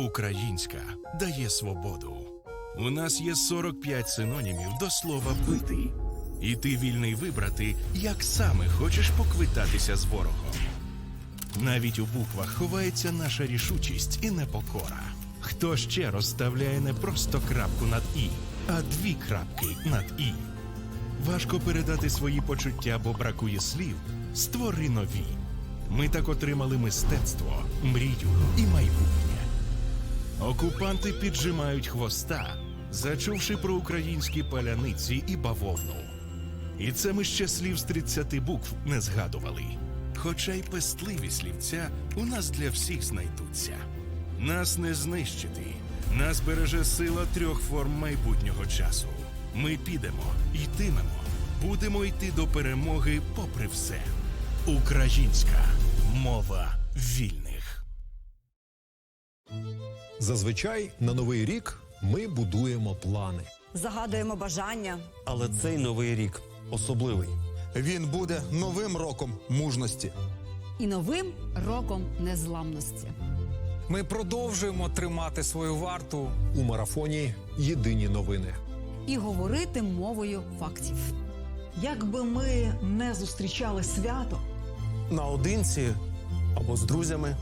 Українська дає свободу. У нас є 45 синонімів до слова бити. І ти вільний вибрати, як саме хочеш поквитатися з ворогом. Навіть у буквах ховається наша рішучість і непокора. Хто ще розставляє не просто крапку над і, а дві крапки над і. Важко передати свої почуття, бо бракує слів. Створи нові. Ми так отримали мистецтво, мрію і майбутнє. Окупанти піджимають хвоста, зачувши про українські паляниці і бавовну. І це ми ще слів з 30 букв не згадували. Хоча й пестливі слівця у нас для всіх знайдуться. Нас не знищити. Нас береже сила трьох форм майбутнього часу. Ми підемо, йтимемо, будемо йти до перемоги попри все. Українська мова вільних. Зазвичай на новий рік ми будуємо плани. Загадуємо бажання. Але цей новий рік особливий. Він буде новим роком мужності. і новим роком незламності. Ми продовжуємо тримати свою варту. У марафоні єдині новини. І говорити мовою фактів. Як би ми не зустрічали свято, Наодинці або з друзями.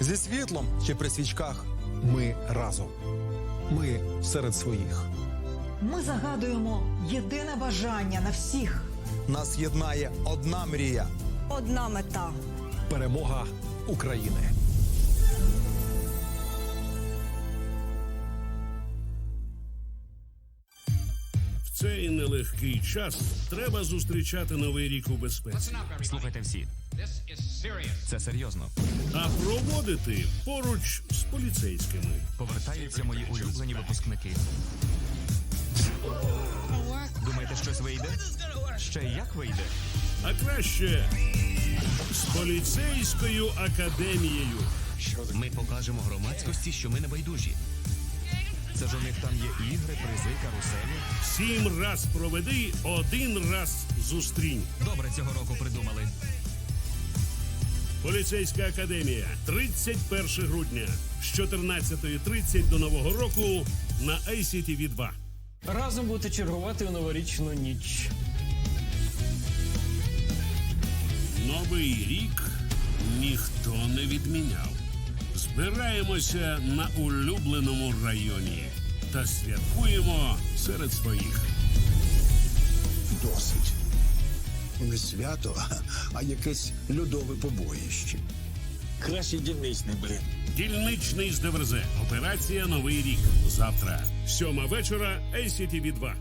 Зі світлом чи при свічках. Ми разом. Ми серед своїх. ми загадуємо єдине бажання на всіх. Нас єднає одна мрія. Одна мета. Перемога України. В цей нелегкий час треба зустрічати новий рік у безпеці, Слухайте всі. Це серйозно. а проводити поруч з поліцейськими. Повертаються мої улюблені випускники. Думаєте, щось вийде? Ще як вийде? А краще з поліцейською академією. Ми покажемо громадськості, що ми не байдужі. Це ж у них там є ігри, призи, каруселі. Сім раз проведи, один раз зустрінь. Добре цього року придумали. Поліцейська академія 31 грудня з 14.30 до нового року на ICTV 2 Разом будете чергувати у новорічну ніч. Новий рік ніхто не відміняв. Збираємося на улюбленому районі та святкуємо серед своїх. Досить. Не свято, а якесь льодове побоїще. Краще дільничний блін. Дільничний з ДВРЗ. Операція Новий рік. Завтра. Сьома вечора. ACTV 2